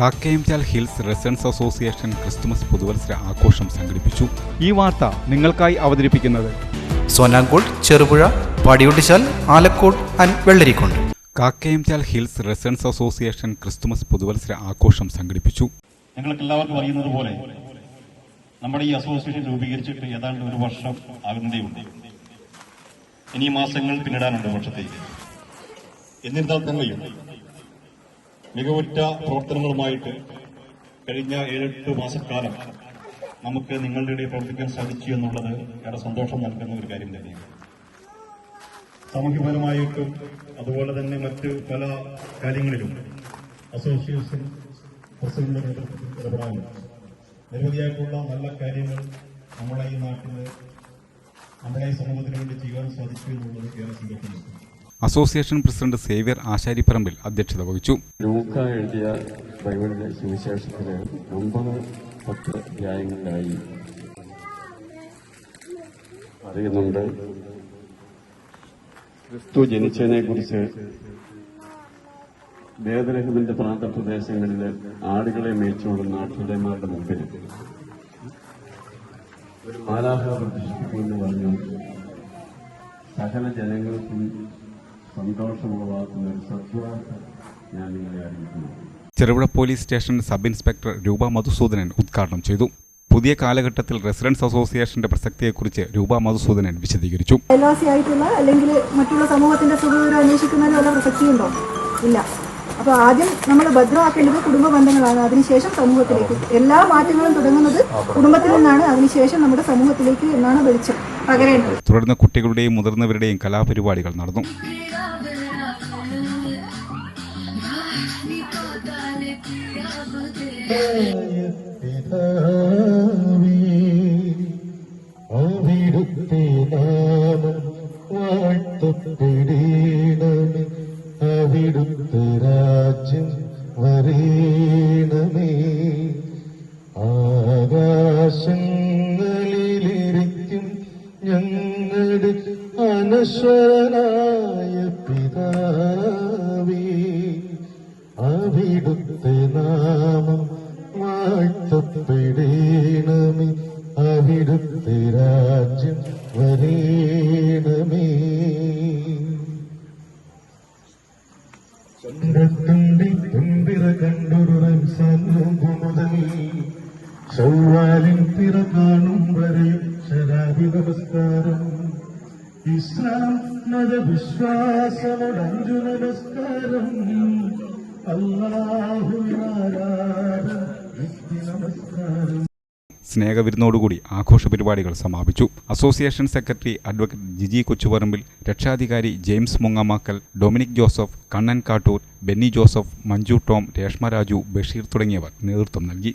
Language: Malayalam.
Kakkayamchal hills residents association Christmas പുതുവത്സര ആഘോഷം സംഘടിപ്പിച്ചു. ഈ വാർത്ത നിങ്ങൾക്കായി അവതരിപ്പിക്കുന്നത് Sonankode Cherupuzha Padiyottuchal Alakode and Vellarikkode Kakkayamchal hills residents association Christmas പുതുവത്സര ആഘോഷം സംഘടിപ്പിച്ചു. ഞങ്ങൾക്ക് എല്ലാവർക്കും അറിയുന്നത് പോലെ നമ്മുടെ ഈ അസോസിയേഷൻ രൂപീകരിച്ചിട്ട് ഏതാണ്ട് ഒരു വർഷം ആകുന്നതേയുണ്ട് ഇനി മാസങ്ങൾ പിന്നിടാനുണ്ട് വർഷത്തേക്ക്. എന്നിരുന്നാൽ തന്നെയും മികവുറ്റ പ്രവർത്തനങ്ങളുമായിട്ട് കഴിഞ്ഞ ഏഴെട്ട് മാസക്കാലം നമുക്ക് നിങ്ങളുടെ ഇടയിൽ പ്രവർത്തിക്കാൻ സാധിച്ചു എന്നുള്ളത് ഏറെ സന്തോഷം നൽകുന്ന ഒരു കാര്യം തന്നെയാണ്. സാമൂഹ്യപരമായിട്ടും അതുപോലെ തന്നെ മറ്റ് പല കാര്യങ്ങളിലും അസോസിയേഷൻ പ്രസിഡന്റ് നേതൃത്വത്തിൽ ഇടപെടാനും നിരവധിയായിട്ടുള്ള നല്ല കാര്യങ്ങൾ നമ്മളെ ഈ നാട്ടിൽ നമ്മളെ ഈ സമൂഹത്തിന് വേണ്ടി ചെയ്യാൻ സാധിച്ചു എന്നുള്ളത് ഏറെ സന്തോഷമുണ്ട് അസോസിയേഷൻ പ്രസിഡന്റ് സേവ്യർ ആശാരിപ്പറമ്പിൽ അധ്യക്ഷത വഹിച്ചു. ലൂക്ക എഴുതിയ ബൈബിളിലെ സുവിശേഷത്തിലെ ഒമ്പത് പത്ത് അധ്യായങ്ങളിലായി അറിയുന്നുണ്ട് ക്രിസ്തു ജനിച്ചതിനെ കുറിച്ച് വേദരഹിതന്റെ പ്രാന്തപ്രദേശങ്ങളിൽ ആടുകളെ മേച്ചുകൊള്ളുന്ന നാട്ടുടയന്മാരുടെ മുമ്പിൽ ഒരു മാലാഹ പ്രദർശിപ്പിക്കുമെന്ന് പറഞ്ഞു. സകല ജനങ്ങൾക്കും ഞാൻ നിങ്ങളെ അറിയിക്കുന്നു Cherupuzha police station sub inspector Roopa Madhusoodanan ഉദ്ഘാടനം ചെയ്തു. പുതിയ കാലഘട്ടത്തിൽ റെസിഡൻസ് അസോസിയേഷന്റെ പ്രസക്തിയെക്കുറിച്ച് രൂപ മധുസൂദനൻ വിശദീകരിച്ചു. അല്ലെങ്കിൽ മറ്റുള്ള സമൂഹത്തിന്റെ സുഖവിവരം അന്വേഷിക്കുന്നതിന് വല്ല പ്രസക്തിയുണ്ടോ? ഇല്ല. അപ്പോൾ ആദ്യം നമ്മൾ ഭദ്രമാക്കേണ്ടത് കുടുംബ ബന്ധങ്ങളാണ് അതിനുശേഷം സമൂഹത്തിലേക്ക് എല്ലാ മാറ്റങ്ങളും തുടങ്ങുന്നത് കുടുംബത്തിൽ നിന്നാണ് അതിനുശേഷം നമ്മുടെ സമൂഹത്തിലേക്ക് എന്നാണ് വെളിച്ചം പകരേണ്ടത് തുടർന്ന് കുട്ടികളുടെയും മുതിർന്നവരുടെയും കലാപരിപാടികൾ നടന്നു അവിടുത്തെ നാമം അവിടുത്തെ രാജ്യം വരേണമേ. ആകാശങ്ങളിലിരിക്കും ഞങ്ങളുടെ അനശ്വരനായ പിതാവേ. അവിടുത്തെ നാമം വാഴ്ത്തപ്പെടേണമേ. അവിടുത്തെ രാജ്യം വരേണമേ. ചന്ദ്രത്തിന്റെ തുമ്പിറ കണ്ടൊരു റംസാനോമ്പ് മുതൽ ചൊവ്വാലിൻ പിറ കാണും വരെ ശരാബി നമസ്കാരം. ഇസ്ലാം മതവിശ്വാസമോട് അഞ്ചു നമസ്കാരം. അള്ളാഹു നമസ്കാരം. സ്നേഹവിരുന്നോടുകൂടി ആഘോഷ പരിപാടികൾ സമാപിച്ചു. Association secretary advocate Jiji Kochuparambil രക്ഷാധികാരി James Mungamakkal Dominic Joseph Kannan Kattoor Benny Joseph Manju Tom Reshma Raju Basheer തുടങ്ങിയവർ നേതൃത്വം നൽകി.